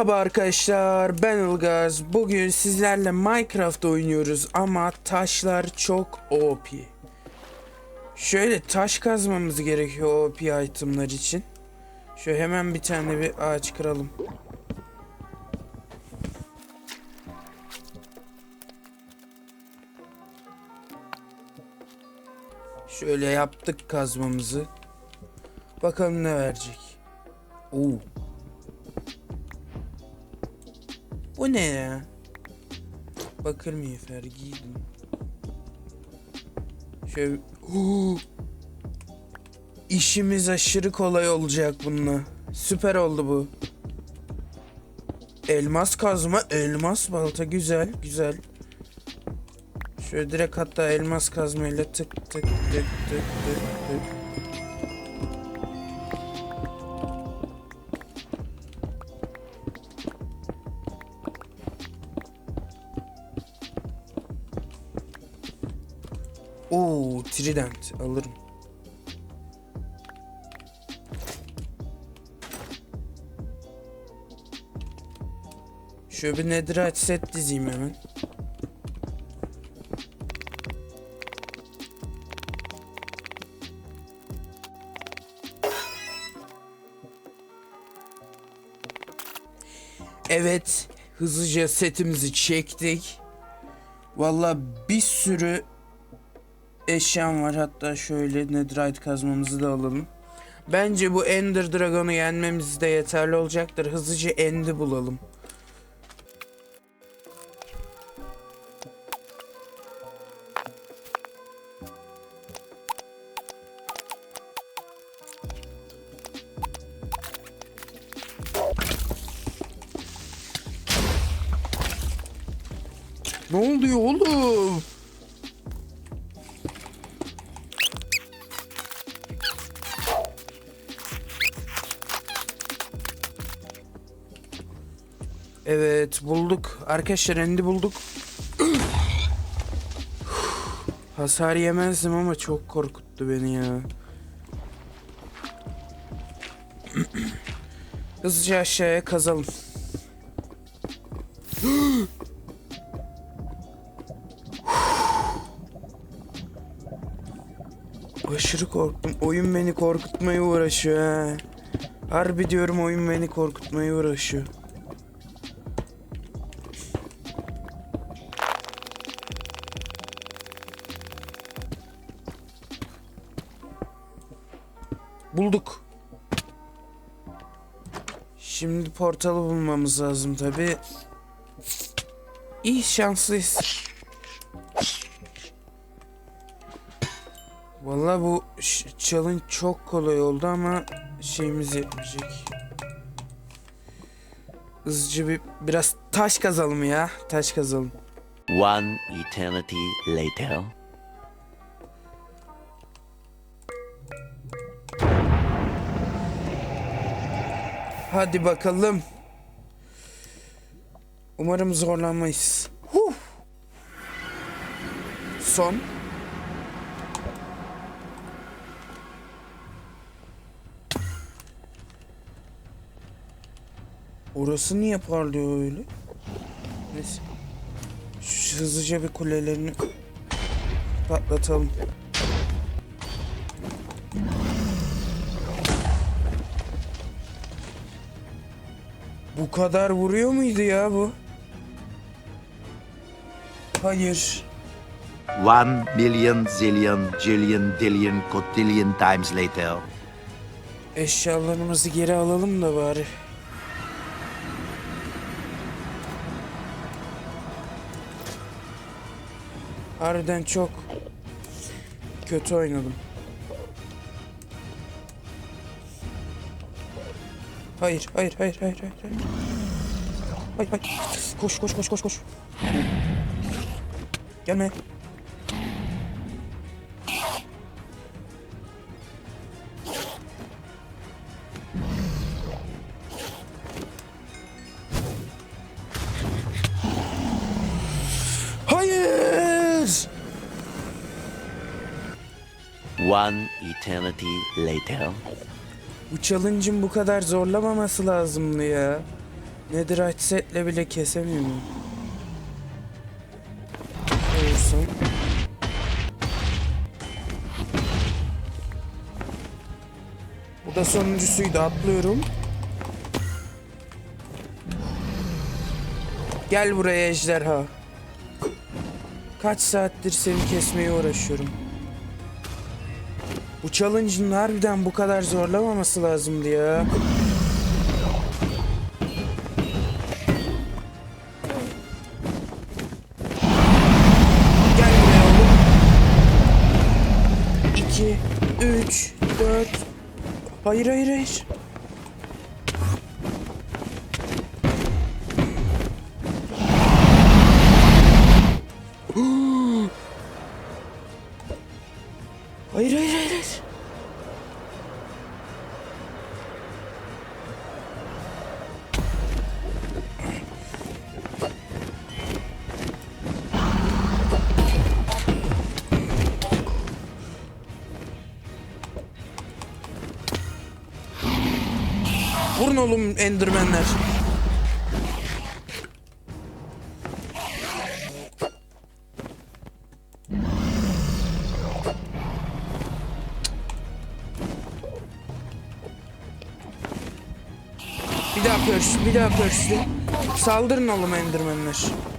Merhaba arkadaşlar ben Ilgaz. Bugün sizlerle Minecraft oynuyoruz ama taşlar çok OP. Şöyle taş kazmamız gerekiyor OP itemlar için. Şöyle hemen bir tane bir ağaç kıralım. Şöyle yaptık kazmamızı. Bakalım ne verecek. Oo. Bu ne ya? Bakır miğfer giydim. Şöyle... Oo! İşimiz aşırı kolay olacak bununla. Süper oldu bu. Elmas kazma, elmas balta güzel, güzel. Şöyle direkt hatta elmas kazmayla tık tık tık tık tık tık. Oo, trident alırım. Şöyle bir netherite set dizeyim hemen. Evet, hızlıca setimizi çektik. Valla bir sürü eşyam var. Hatta şöyle netherite kazmamızı da alalım. Bence bu Ender Dragon'u yenmemiz de yeterli olacaktır. Hızlıca End'i bulalım. Ne oluyor oğlum? Evet bulduk. Arkadaşlar endi bulduk. Hasar yemezdim ama çok korkuttu beni ya. Hızlıca aşağıya kazalım. Aşırı korktum. Oyun beni korkutmaya uğraşıyor ha. Harbi diyorum oyun beni korkutmaya uğraşıyor. Bulduk. Şimdi portalı bulmamız lazım tabi. İyi şanslıyız. Vallahi bu challenge çok kolay oldu ama şeyimiz yetmeyecek. Hızlıca bir biraz taş kazalım ya. Taş kazalım. One eternity later. Hadi bakalım. Umarım zorlanmayız. Huh. Son. Orası niye parlıyor öyle? Neyse. Şu hızlıca bir kulelerini patlatalım. Bu kadar vuruyor muydu ya bu? Hayır. One million zillion jillion dillion cotillion times later. Eşyalarımızı geri alalım da bari. Harbiden çok kötü oynadım. Hayır, hayır, hayır, hayır, hayır. hayır. Hayır. Koş, koş, koş, koş, koş. Gelme. Hayır! One eternity later. Bu challenge'ın bu kadar zorlamaması lazımdı ya. Netherite setle bile kesemiyor muyum? Olsun. Bu da sonuncusuydu atlıyorum. Gel buraya ejderha. Kaç saattir seni kesmeye uğraşıyorum. Bu challenge'ın harbiden bu kadar zorlamaması lazımdı ya. Gel buraya oğlum. 2, 3, 4. Hayır hayır hayır. Oğlum endermenler. Bir daha pörs, bir daha pörsü. Saldırın oğlum endermenler.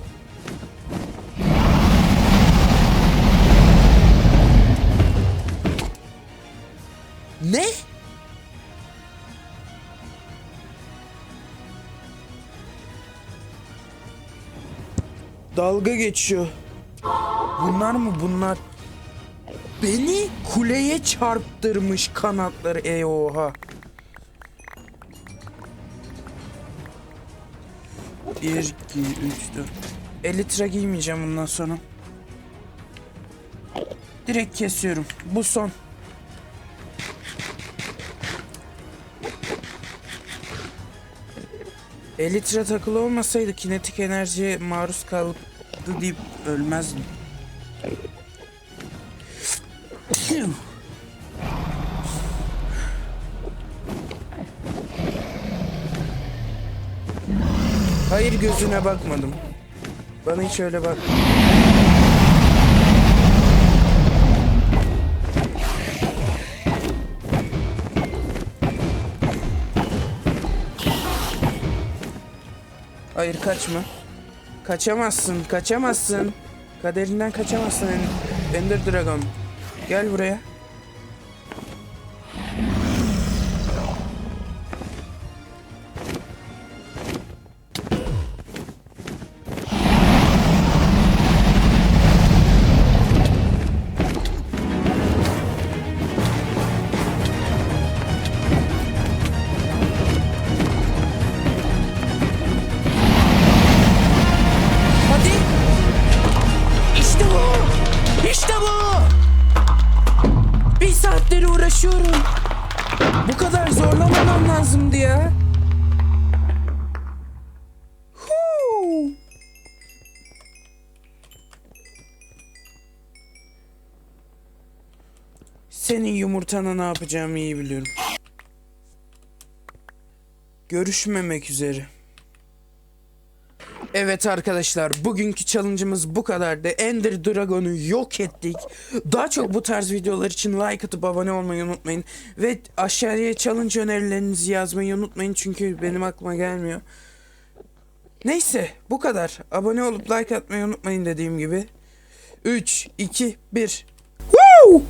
Dalga geçiyor. Bunlar mı bunlar? Beni kuleye çarptırmış kanatları ey oha. Bir, iki, üç, dört. Elitra giymeyeceğim bundan sonra. Direkt kesiyorum. Bu son. Elitra takılı olmasaydı kinetik enerjiye maruz kaldı deyip ölmezdim. Hayır gözüne bakmadım. Bana hiç öyle bak. Hayır kaçma. Kaçamazsın, kaçamazsın. Kaderinden kaçamazsın En- Ender Dragon. Gel buraya. Uğraşıyorum. Bu kadar zorlamamam lazımdı ya. Huu. Senin yumurtana ne yapacağımı iyi biliyorum. Görüşmemek üzere. Evet arkadaşlar bugünkü challenge'ımız bu kadardı. Ender Dragon'u yok ettik. Daha çok bu tarz videolar için like atıp abone olmayı unutmayın. Ve aşağıya challenge önerilerinizi yazmayı unutmayın çünkü benim aklıma gelmiyor. Neyse bu kadar. Abone olup like atmayı unutmayın dediğim gibi. 3, 2, 1. Woo!